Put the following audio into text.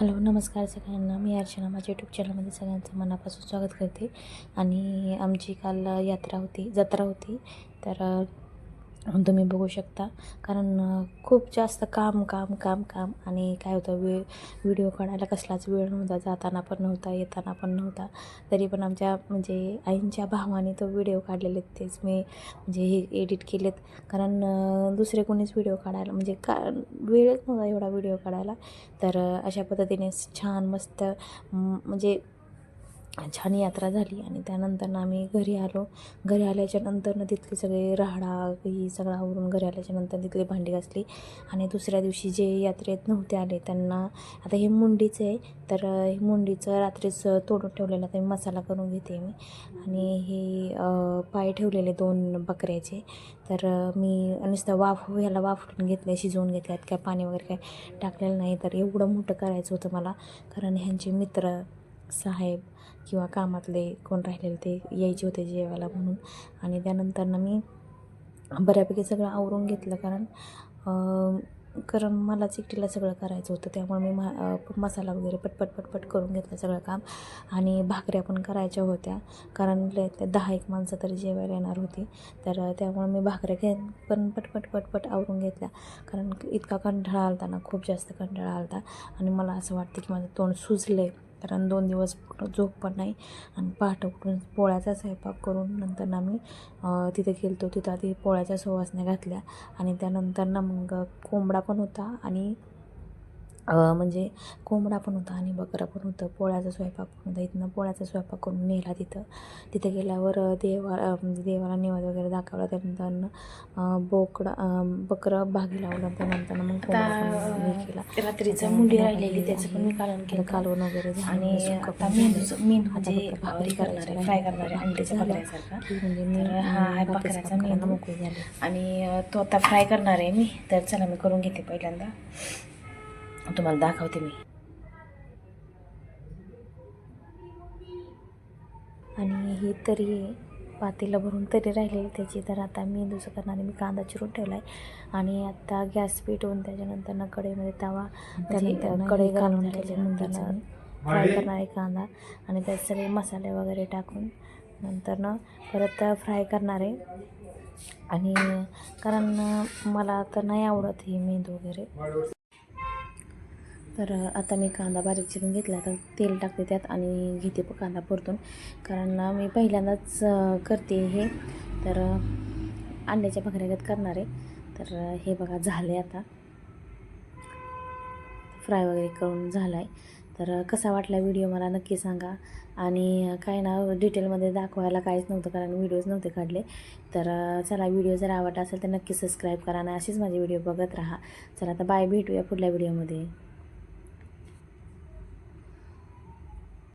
Hello नमस्कार सगळ्यांना. मी अर्चना माझ्या यूट्यूब चॅनलमध्ये सगळ्यांचं मनापासून स्वागत करते. आणि आमची काल यात्रा होती जत्रा होती. तर तुम्ही बघू शकता. कारण खूप जास्त काम काम काम काम आणि काय होतं वे व्हिडिओ काढायला कसलाच वेळ नव्हता. जाताना पण नव्हता येताना पण नव्हता. तरी पण आमच्या म्हणजे आईंच्या भावाने तो व्हिडिओ काढलेले तेच मी म्हणजे हे एडिट केलेत. कारण दुसरे कोणीच व्हिडिओ काढायला म्हणजे का वेळच नव्हता एवढा व्हिडिओ काढायला. तर अशा पद्धतीने छान मस्त म्हणजे छान यात्रा झाली आणि त्यानंतर आम्ही घरी आलो. घरी आल्याच्या नंतरनं तिथले सगळे राहाडा ही सगळं आवरून घरी आल्याच्यानंतर तिथली भांडी घासली. आणि दुसऱ्या दिवशी जे यात्रेत नव्हते आले त्यांना आता हे मुंडीचं आहे तर हे मुंडीचं रात्रीच तोडून ठेवलेलं आता मी मसाला करून घेते मी. आणि हे पाय ठेवलेले दोन बकऱ्याचे. तर मी नुसतं वाफ ह्याला वाफरून घेतलं शिजवून घेतल्यात काय पाणी वगैरे काय टाकलेलं नाही. तर एवढं मोठं करायचं होतं मला. कारण ह्यांचे मित्र साहेब किंवा कामातले कोण राहिलेले ते यायचे होते जेवायला म्हणून. आणि त्यानंतरनं मी बऱ्यापैकी सगळं आवरून घेतलं कारण कारण मलाच एकटीला सगळं करायचं होतं. त्यामुळे मी मा मसाला वगैरे पटपट पटपट करून घेतलं सगळं काम. आणि भाकऱ्या पण करायच्या होत्या. कारण दहा एक माणसं तरी जेवायला येणार होती. तर त्यामुळे मी भाकऱ्या घे पण पटपट पटपट आवरून घेतल्या. कारण इतका कंटाळा आलता ना खूप जास्त कंटाळा आलता. आणि मला असं वाटतं की माझं तोंड सुजलं आहे कारण दोन दिवस झोप पण नाही आणि पहाटे उठून पोळ्याचा स्वयंपाक करून नंतर ना मी तिथे गेलतो. तिथं आधी पोळ्याच्या सुवासण्या घातल्या आणि त्यानंतर ना मग कोंबडा पण होता आणि म्हणजे कोंबडा पण होता आणि बकरा पण होतं पोळ्याचा स्वयंपाक पण होता. इथनं पोळ्याचा स्वयंपाक करून नेला तिथं. तिथे गेल्यावर देवा म्हणजे देवाला निवाद वगैरे दाखवला. त्यानंतर बोकडं बकरं भागी लावलं. त्यानंतर मग केला. रात्रीचं मुंडी राहिलेली त्याचं पण. मी आता केलं. कालवण वगैरे आणि सुक्कं आता मेंदूचं. मेंदू म्हणजे भाकरी करणार आहे फ्राय. करणार आहे बकऱ्यासारखा की म्हणजे मी हा बकऱ्याचा मेंदू. मोकळी झाली. आणि तो आता फ्राय करणार आहे मी. तर चला मी करून घेते पहिल्यांदा. तुम्हाला दाखवते मी. आणि ही तरी पातेलं भरून तरी राहिलेली त्याची. तर आता मी दुसरं करणारे मी कांदा चिरून ठेवला आहे आणि आता गॅस पेटवून त्याच्यानंतर कढईमध्ये तवा म्हणजे त्यानंतरनं कढई घालून त्याच्यानंतर फ्राय करणारे कांदा. आणि त्यात सगळे मसाले वगैरे टाकून नंतर परत फ्राय करणारे आणि कारण मला तर नाही आवडत ही मेंदू वगैरे. तर आता मी कांदा बारीक चिरून घेतला तर तेल टाकते त्यात आणि घेते प- कांदा परतून. कारण मी पहिल्यांदाच करते हे. तर अंड्याच्या भाकऱ्यागत करणार आहे. तर हे बघा झाले आता. फ्राय वगैरे करून झाला आहे तर कसा वाटला व्हिडिओ मला नक्की सांगा. आणि काय ना डिटेलमध्ये दाखवायला काहीच नव्हतं कारण व्हिडिओज नव्हते काढले. तर चला व्हिडिओ जर आवडला असेल तर नक्की सबस्क्राईब करा आणि असेच माझे व्हिडिओ बघत राहा. चला आता बाय भेटूया पुढल्या व्हिडिओमध्ये.